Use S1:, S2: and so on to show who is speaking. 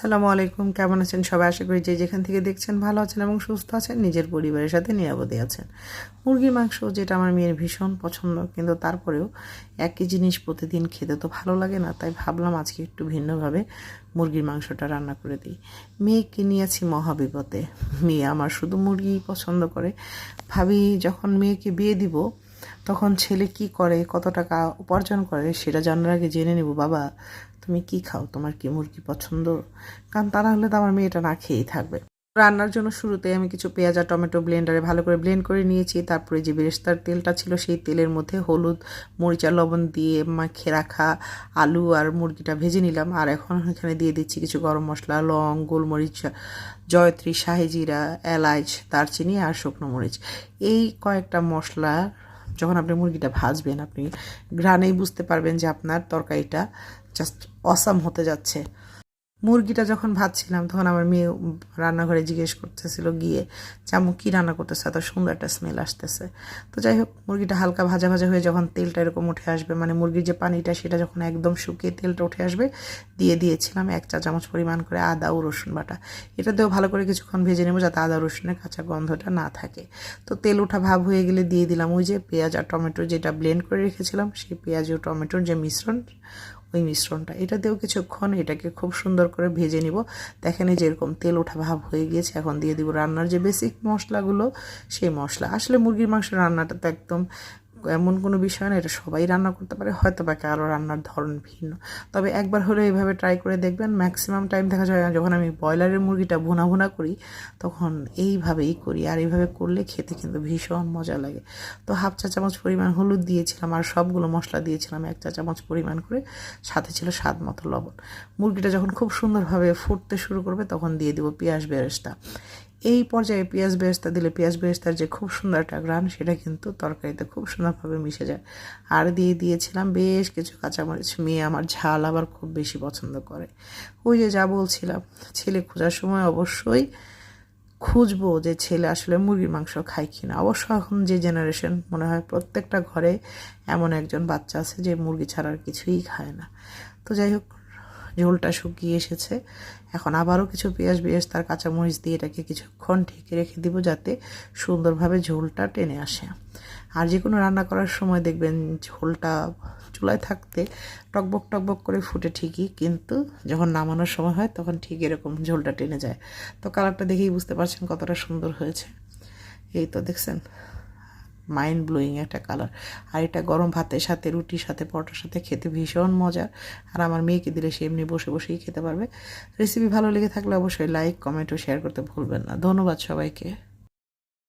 S1: আসসালামু আলাইকুম, কেমন আছেন সবাই? আশা করি যে যেখান থেকে দেখছেন ভালো আছেন এবং সুস্থ আছেন, নিজের পরিবারের সাথে নিরাপদে আছেন। মুরগির মাংস যেটা আমার মেয়ের ভীষণ পছন্দ, কিন্তু তারপরেও একই জিনিস প্রতিদিন খেতে তো ভালো লাগে না, তাই ভাবলাম আজকে একটু ভিন্নভাবে মুরগির মাংসটা রান্না করে দিই। মেয়েকে নিয়েছি মহাবিপদে। মেয়ে আমার শুধু মুরগি পছন্দ করে। ভাবি, যখন মেয়েকে বিয়ে দিব তখন ছেলে কি করে, কত টাকা উপার্জন করে সেটা জানার আগে জেনে নেব, বাবা, তুমি কি খাও? তোমার কি মুরগি পছন্দ? কারণ তা না হলে তো আমার মেয়েটা না খেয়েই থাকবে। রান্নার জন্য শুরুতে আমি কিছু পেঁয়াজ আর টমেটো ব্লেন্ডারে ভালো করে ব্লেন্ড করে নিয়েছি। তারপরে যে বেরেস্তার তেলটা ছিল সেই তেলের মধ্যে হলুদ, মরিচা লবণ দিয়ে মাখে রাখা আলু আর মুরগিটা ভেজে নিলাম। আর এখন এখানে দিয়ে দিচ্ছি কিছু গরম মশলা, লং, গোলমরিচ, জয়ত্রী শাহিজিরা এলাচ দারচিনি আর শুকনো মরিচ। এই কয়েকটা মশলা যখন আপনি মুরগিটা ভাজবেন, আপনি ঘ্রাণেই বুঝতে পারবেন যে আপনার তরকারিটা জাস্ট অসাম হতে যাচ্ছে। মুরগিটা যখন ভাজছিলাম, তখন আমার মেয়ে রান্নাঘরে জিজ্ঞেস করতেছিল, গিয়ে, চামু, কী রান্না করতেছে? এত সুন্দর একটা স্মেল আসতেছে। তো যাই হোক, মুরগিটা হালকা ভাজা ভাজা হয়ে যখন তেলটা এরকম উঠে আসবে মানে মুরগির যে পানিটা, সেটা যখন একদম শুকিয়ে তেলটা উঠে আসবে, দিয়ে দিয়েছিলাম এক চা চামচ পরিমাণ করে আদা ও রসুন বাটা। এটা দিয়েও ভালো করে কিছুক্ষণ ভেজে নেব, যাতে আদা রসুনের কাঁচা গন্ধটা না থাকে। তো তেল ওঠা ভাব হয়ে গেলে দিয়ে দিলাম ওই যে পেঁয়াজ আর টমেটো যেটা ব্লেন্ড করে রেখেছিলাম, সেই পেঁয়াজ ও টমেটোর যে মিশ্রণ ওই মিশ্রণটা। এটা দিয়েও কিছুক্ষণ এটাকে খুব সুন্দর করে ভেজে নিব। দেখেন এই যেরকম তেল ওঠা ভাব হয়ে গিয়েছে, এখন দিয়ে দিব রান্নার যে বেসিক মশলাগুলো, সেই মশলা। আসলে মুরগির মাংস রান্নাটা তো একদম এমন কোনো বিষয় না, এটা সবাই রান্না করতে পারে হয়তো বা কারও রান্নার ধরন ভিন্ন। তবে একবার হলে এইভাবে ট্রাই করে দেখবেন ম্যাক্সিমাম টাইম দেখা যায় যখন আমি ব্রয়লারের মুরগিটা ভুনা ভুনা করি, তখন এইভাবেই করি। আর এইভাবে করলে খেতে কিন্তু ভীষণ মজা লাগে। তো হাফ চা চামচ পরিমাণ হলুদ দিয়েছিলাম, আর সবগুলো মশলা দিয়েছিলাম, এক চা চামচ পরিমাণ করে, সাথে ছিল স্বাদ মতো লবণ। মুরগিটা যখন খুব সুন্দরভাবে ফুটতে শুরু করবে, তখন দিয়ে দেবো পেঁয়াজ বেরেস্তা। এই পর্যায়ে পেঁয়াজ বেরেস্তা দিলে পেঁয়াজ বেরেস্তার যে খুব সুন্দর একটা গ্রান সেটা কিন্তু তরকারিতে খুব সুন্দরভাবে মিশে যায়। আর দিয়ে দিয়েছিলাম বেশ কিছু কাঁচামরিচ। মেয়ে আমার ঝাল আবার খুব বেশি পছন্দ করে। ওই যে যা বলছিলাম, ছেলে খোঁজার সময় অবশ্যই খুঁজবো যে ছেলে আসলে মুরগির মাংস খায় কি না অবশ্য এখন যে জেনারেশন মনে হয় প্রত্যেকটা ঘরে এমন একজন বাচ্চা আছে যে মুরগি ছাড়া আর কিছুই খায় না। তো যাই হোক ঝোলটা শুকিয়ে এসেছে। এখন আবারও কিছু পেঁয়াজ পেঁয়াজ তার কাঁচামরিচ দিয়ে এটাকে কিছুক্ষণ ঢেকে রেখে দিব যাতে সুন্দরভাবে ঝোলটা টেনে আসে। আর যে কোনো রান্না করার সময় দেখবেন ঝোলটা চুলায় থাকতে টকবক টকবক করে ফুটে ঠিকই, কিন্তু যখন নামানোর সময় হয় তখন ঠিক এরকম ঝোলটা টেনে যায়। তো কালারটা দেখেই বুঝতে পারছেন কতটা সুন্দর হয়েছে। এই তো দেখছেন। মাইন্ড ব্লোয়িং একটা কালার আর এটা গরম ভাতের সাথে, রুটির সাথে, পরোটার সাথে খেতে ভীষণ মজার আর আমার মেয়েকে দিলে সে এমনি বসে বসেই খেতে পারবে। রেসিপি ভালো লেগে থাকলে অবশ্যই লাইক কমেন্ট ও শেয়ার করতে ভুলবেন না। ধন্যবাদ সবাইকে।